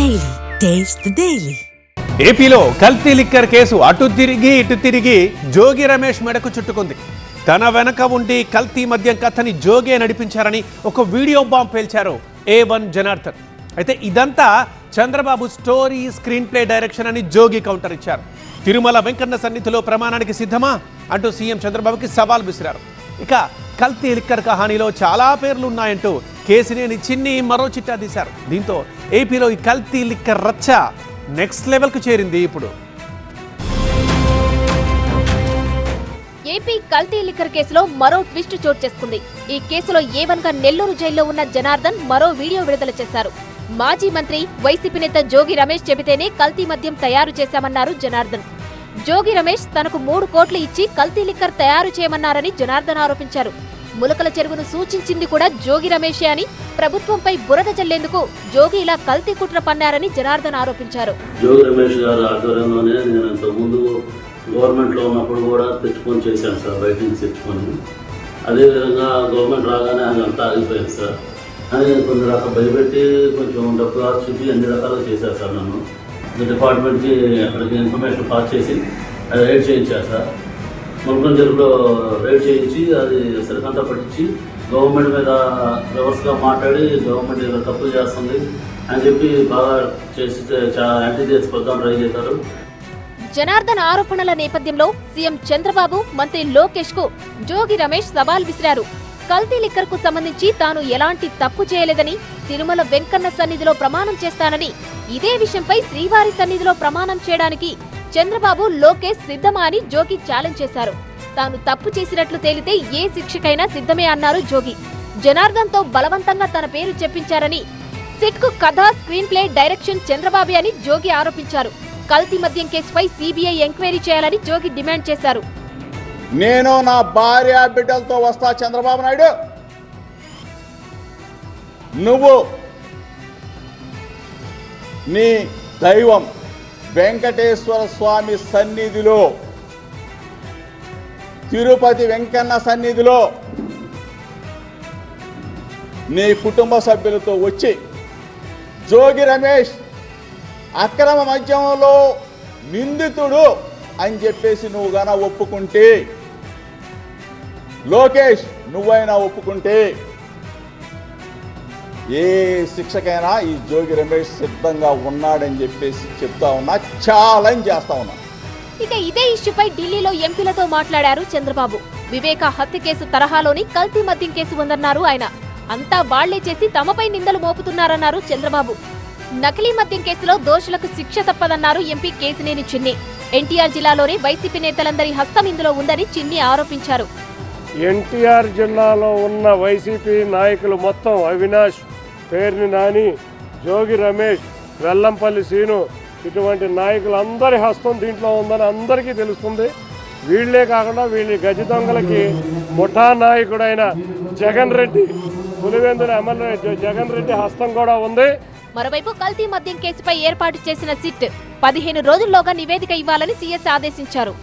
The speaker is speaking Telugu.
డైలీ టేస్ట్ డైలీ ఏపీలో కల్తీ లిక్కర్ కేసు అటు తిరిగి ఇటు తిరిగి జోగి రమేష్ మెడకు చుట్టుకుంది. తన వెనక ఉండి కల్తీ మద్యం కథని జోగే నడిపించారని ఒక వీడియో బాంబ్ పేల్చారు ఏ వన్ జనార్దన్. అయితే ఇదంతా Chandrababu story screenplay direction అని జోగి కౌంటర్ ఇచ్చారు. తిరుమల వెంకన్న సన్నిధిలో ప్రమాణానికి సిద్ధమా? అంటూ సీఎం చంద్రబాబుకి సవాల్ విసిరారు. ఇక కల్తీ లిక్కర్ కహానీలో చాలా పేర్లు ఉన్నాయంటూ కేసినేని చిన్ని మరో చిట్టా తీశారు. దీంతో ఏపీలో ఈ కల్తీ లిక్కర్ రచ్చ నెక్స్ట్ లెవెల్కు చేరింది ఇప్పుడు. ఏపీ కల్తీ లిక్కర్ కేసులో మరో ట్విస్ట్ చోటు చేసుకుంది. ఈ కేసులో ఏవన్గా నెల్లూరు జైల్లో ఉన్న జనార్దన్ మరో వీడియో విడుదల చేశారు. మాజీ మంత్రి వైసీపీ నేత జోగి రమేష్ చెబితేనే కల్తీ మద్యం తయారు చేశామన్నారు జనార్దన్. జోగి రమేష్ తనకు మూడు కోట్లు ఇచ్చి కల్తీ లిక్కర్ తయారు చేయమన్నారని జనార్దన్ ఆరోపించారు. ములకల చెరువును సూచించింది కూడా జోగి రమేషే అని ప్రభుత్వంపై బురద చల్లేందుకు జోగి ఇలా కల్తీ కుట్ర పన్నారని జనార్దన్ ఆరోపించారు. జోగి రమేష్ గారి ఆధ్వర్యంలోనే నేను ఇంతకుముందు గవర్నమెంట్లో ఉన్నప్పుడు కూడా తెచ్చుకొని చేశాను సార్ బయట నుంచి తెచ్చుకొని అదేవిధంగా గవర్నమెంట్ రాగానే అది అంతా ఆగిపోయింది సార్. అని కొన్ని రకాల భయపెట్టి కొంచెం డబ్బు ఆశ చూపి అన్ని రకాలుగా చేశారు సార్ నన్ను. డిపార్ట్మెంట్కి అక్కడికి ఇన్ఫర్మేషన్ పాస్ చేసి అది రైడ్ చేయించారు సార్. ముల్కం చెరువులో రైడ్ చేయించి అది సరికంతా పట్టించి గవర్నమెంట్ మీద రివర్స్గా మాట్లాడి గవర్నమెంట్ ఇలా తప్పులు చేస్తుంది అని చెప్పి బాగా చేసి చాలా యాంటీ చేసిపోతాం ట్రై చేశారు. జనార్దన్ ఆరోపణల నేపథ్యంలో సీఎం చంద్రబాబు మంత్రి లోకేష్కు జోగి రమేష్ సవాల్ విసిరారు. కల్తీ లిక్కర్కు సంబంధించి తాను ఎలాంటి తప్పు చేయలేదని తిరుమల వెంకన్న సన్నిధిలో ప్రమాణం చేస్తానని ఇదే విషయంపై శ్రీవారి సన్నిధిలో ప్రమాణం చేయడానికి చంద్రబాబు లోకేష్ సిద్ధమా అని జోగి ఛాలెంజ్ చేశారు. తాను తప్పు చేసినట్లు తేలితే ఏ శిక్షకైనా సిద్ధమే అన్నారు జోగి. జనార్దన్తో బలవంతంగా తన పేరు చెప్పించారని సిట్కు కథ స్క్రీన్ ప్లే డైరెక్షన్ చంద్రబాబు అని జోగి ఆరోపించారు. కల్తీ మద్యం కేసుపై సీబీఐ ఎంక్వైరీ చేయాలని జోగి డిమాండ్ చేశారు. నేను నా భార్య బిడ్డలతో వస్తా చంద్రబాబు నాయుడు. నువ్వు నీ దైవం వెంకటేశ్వర స్వామి సన్నిధిలో. తిరుపతి వెంకన్న సన్నిధిలో. నీ కుటుంబ సభ్యులతో వచ్చి జోగి రమేష్ అక్రమ మద్యంలో నిందితుడు అని చెప్పేసి నువ్వు గన ఒప్పుకుంటే లోకేష్ నువ్వైనా ఒప్పుకుంటే ఏ శిక్షకైనా ఈ జోగి రమేష్ సిద్ధంగా ఉన్నాడని చెప్పేసి చెప్తా ఉన్నా ఛాలెంజ్ చేస్తా ఉన్నా. ఇక ఇదే ఇష్యూపై ఢిల్లీలో ఎంపీలతో మాట్లాడారు చంద్రబాబు. వివేక హత్య కేసు తరహాలోని కల్తీ మద్యం కేసు ఉందన్నారు ఆయన. అంతా వాళ్ళే చేసి తమపై నిందలు మోపుతున్నారన్నారు చంద్రబాబు. నకిలీ మద్యం కేసులో దోషులకు శిక్ష తప్పదన్నారు ఎంపీ కేసినేని చిన్ని. ఎన్టీఆర్ జిల్లాలోని వైసీపీ నేతలందరి హస్తం ఇందులో ఉందని చిన్ని ఆరోపించారు. ఎన్టీఆర్ జిల్లాలో ఉన్న వైసీపీ నాయకులు మొత్తం అవినాష్ పేర్ని నాని జోగి రమేష్ వెల్లంపల్లి సీను ఇటువంటి నాయకులందరి హస్తం దీంట్లో ఉందని అందరికీ తెలుస్తుంది. వీళ్ళే కాకుండా వీళ్ళ గజ దొంగలకి ముఠా నాయకుడైన జగన్ రెడ్డి పులివెందుల ఎమ్మెల్యే జగన్ రెడ్డి హస్తం కూడా ఉంది. మరోవైపు కల్తీ మద్యం కేసుపై ఏర్పాటు చేసిన సిట్ పదిహేను రోజుల్లోగా నివేదిక ఇవ్వాలని సీఎస్ ఆదేశించారు.